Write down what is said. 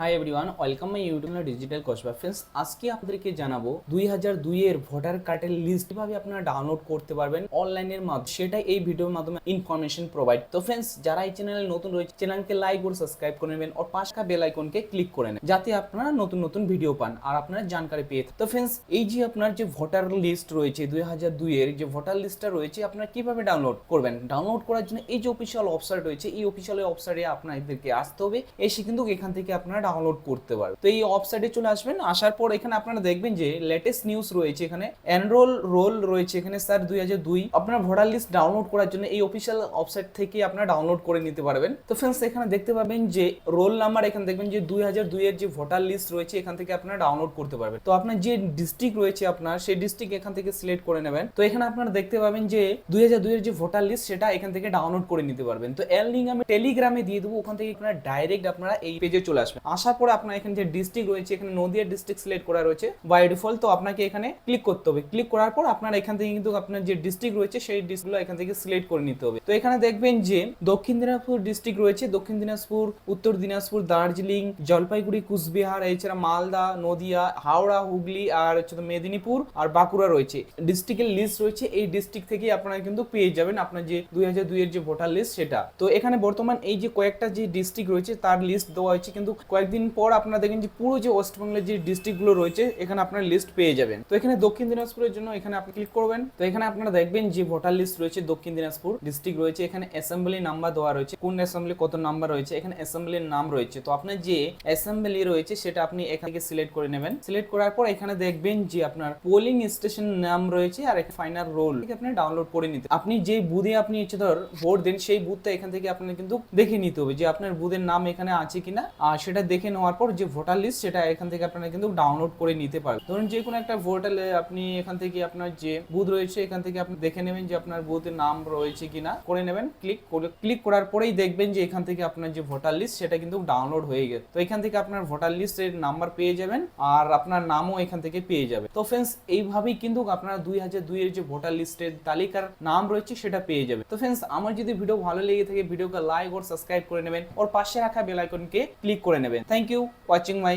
Hi everyone welcome my YouTube digital Kasba friends আজকে আপনাদেরকে জানাব দুই হাজার দুই এর ভোটার কার্ডের লিস্ট কীভাবে আপনারা ডাউনলোড করতে পারবেন অনলাইনের মাধ্যমে। সেটাই এই ভিডিওর মাধ্যমে ইনফরমেশন প্রোভাইড তো ফ্রেন্ডস যারা এই চ্যানেলে নতুন রয়েছে চ্যানেলকে লাইক ও সাবস্ক্রাইব করে নেবেন আর পাশকা বেল আইকনকে ক্লিক করে নেন যাতে আপনারা নতুন নতুন ভিডিও পান আর আপনারা জানকারি পেয়ে তো ফ্রেন্ডস এই যে আপনার যে ভোটার লিস্ট রয়েছে দুই হাজার দুই এর যে ভোটার লিস্টটা রয়েছে, আপনারা কীভাবে ডাউনলোড করবেন? ডাউনলোড করার জন্য এই যে অফিসিয়াল ওয়েবসাইট রয়েছে, এই অফিসিয়াল ওয়েবসাইটে আপনাদেরকে আসতে হবে। এসে কিন্তু এখান থেকে আপনারা ডাউনলোড করতে পারবেন তো এই ওয়েবসাইটে চলে আসবেন, আসার পর এখানে আপনারা দেখবেন যে লেটেস্ট নিউজ রয়েছে এখানে। এনরোল রোল রয়েছে এখানে স্যার দুই হাজার দুই। আপনার ভোটার লিস্ট ডাউনলোড করার জন্য এই অফিসিয়াল ওয়েবসাইট থেকে আপনারা ডাউনলোড করে নিতে পারবেন। তো ফ্রেন্ডস এখানে দেখতে পাবেন যে রোল নাম্বার এখানে দেখবেন যে দুই হাজার দুই এর যে ভোটার লিস্ট রয়েছে, এখান থেকে আপনারা ডাউনলোড করতে পারবেন। তো আপনার যে ডিস্ট্রিক্ট রয়েছে আপনার, সেই ডিস্ট্রিক্ট এখান থেকে সিলেক্ট করে নেবেন। তো এখানে আপনারা দেখতে পাবেন যে দুই হাজার দুই এর যে ভোটার লিস্ট সেটা এখান থেকে ডাউনলোড করে নিতে পারবেন। তো এর লিঙ্ক আমি টেলিগ্রামে দিয়ে দেবো, ওখান থেকে আপনারা ডাইরেক্ট আপনারা এই পেজে চলে আসবেন। আসার পরে আপনার এখানে যে ডিস্ট্রিক্ট রয়েছে, এখানে নদিয়া ডিস্ট্রিক্ট সিলেক্ট করা রয়েছে বাই ডিফল্ট তো আপনাকে এখানে ক্লিক করতে হবে। ক্লিক করার পর আপনার এখান থেকে কিন্তু আপনার যে ডিস্ট্রিক্ট রয়েছে, সেই ডিস্ট্রিক্টগুলো এখান থেকে সিলেক্ট করে নিতে হবে। তো এখানে দেখবেন যে দক্ষিণ দিনাজপুর ডিস্ট্রিক্ট রয়েছে, দক্ষিণ দিনাজপুর, উত্তর দিনাজপুর, দার্জিলিং, জলপাইগুড়ি, কুচবিহার, এছাড়া মালদা, নদিয়া, হাওড়া, হুগলি আর হচ্ছে মেদিনীপুর আর বাঁকুড়া রয়েছে। ডিস্ট্রিক্টের লিস্ট রয়েছে, এই ডিস্ট্রিক্ট থেকে আপনারা কিন্তু পেয়ে যাবেন আপনার যে দুই হাজার দুই এর যে ভোটার লিস্ট সেটা। তো এখানে বর্তমান এই যে কয়েকটা যে ডিস্ট্রিক্ট রয়েছে, তার লিস্ট দেওয়া হয়েছে কিন্তু কয়েকদিন পর আপনারা দেখেন যে পুরো যে ওয়েস্টবেঙ্গলের যে ডিস্ট্রিক্টগুলো রয়েছে, এখানে আপনার লিস্ট পেয়ে যাবেন। তো এখানে দক্ষিণ দিনাজপুরের জন্য এখানে আপনি ক্লিক করবেন। তো এখানে আপনারা দেখবেন যে ভোটার লিস্ট রয়েছে দক্ষিণ দিনাজপুর ডিস্ট্রিক্ট রয়েছে। এখানে অ্যাসেম্বলি নাম্বার দেওয়া রয়েছে। কোন অ্যাসেম্বলি কত নাম্বার রয়েছে? এখানে অ্যাসেম্বলির নাম রয়েছে। তো আপনার যে অ্যাসেম্বলি রয়েছে, সেটা আপনি এখান থেকে সিলেক্ট করে নেবেন। সিলেক্ট করার পর এখানে দেখবেন যে আপনার পোলিং স্টেশন নাম রয়েছে আর একটা ফাইনাল রোল আপনি ডাউনলোড করে নিতে আপনি যে বুথে আপনি হচ্ছে ধর ভোট দেন, সেই বুথটা এখান থেকে আপনার কিন্তু দেখে নিতে হবে যে আপনার বুথের নাম এখানে আছে কিনা। আর সেটা দেখে নেওয়ার পর যে ভোটার লিস্ট সেটা এখান থেকে আপনারা কিন্তু ডাউনলোড করে নিতে পারবেন। ধরুন যে কোনো একটা ভোটালে আপনি এখান থেকে আপনার যে বুথ রয়েছে, এখান থেকে আপনি দেখে নেবেন যে আপনার বুথের নাম রয়েছে কিনা। করে নেবেন ক্লিক করে ক্লিক করার পরেই দেখবেন যে এখান থেকে আপনার যে ভোটার লিস্ট সেটা কিন্তু ডাউনলোড হয়ে গেছে। তো এখান থেকে আপনার ভোটার লিস্টের নাম্বার পেয়ে যাবেন আর আপনার নামও এখান থেকে পেয়ে যাবে তো ফ্রেন্ডস এইভাবেই কিন্তু আপনারা দুই হাজার দুই এর যে ভোটার লিস্টের তালিকার নাম রয়েছে, সেটা পেয়ে যাবে তো ফ্রেন্ডস আমার যদি ভিডিও ভালো লেগে থাকে ভিডিওকে লাইক ওর সাবস্ক্রাইব করে নেবেন, ওর পাশে রাখা বেল আইকনকে ক্লিক করে নেবেন। Thank you. Watching my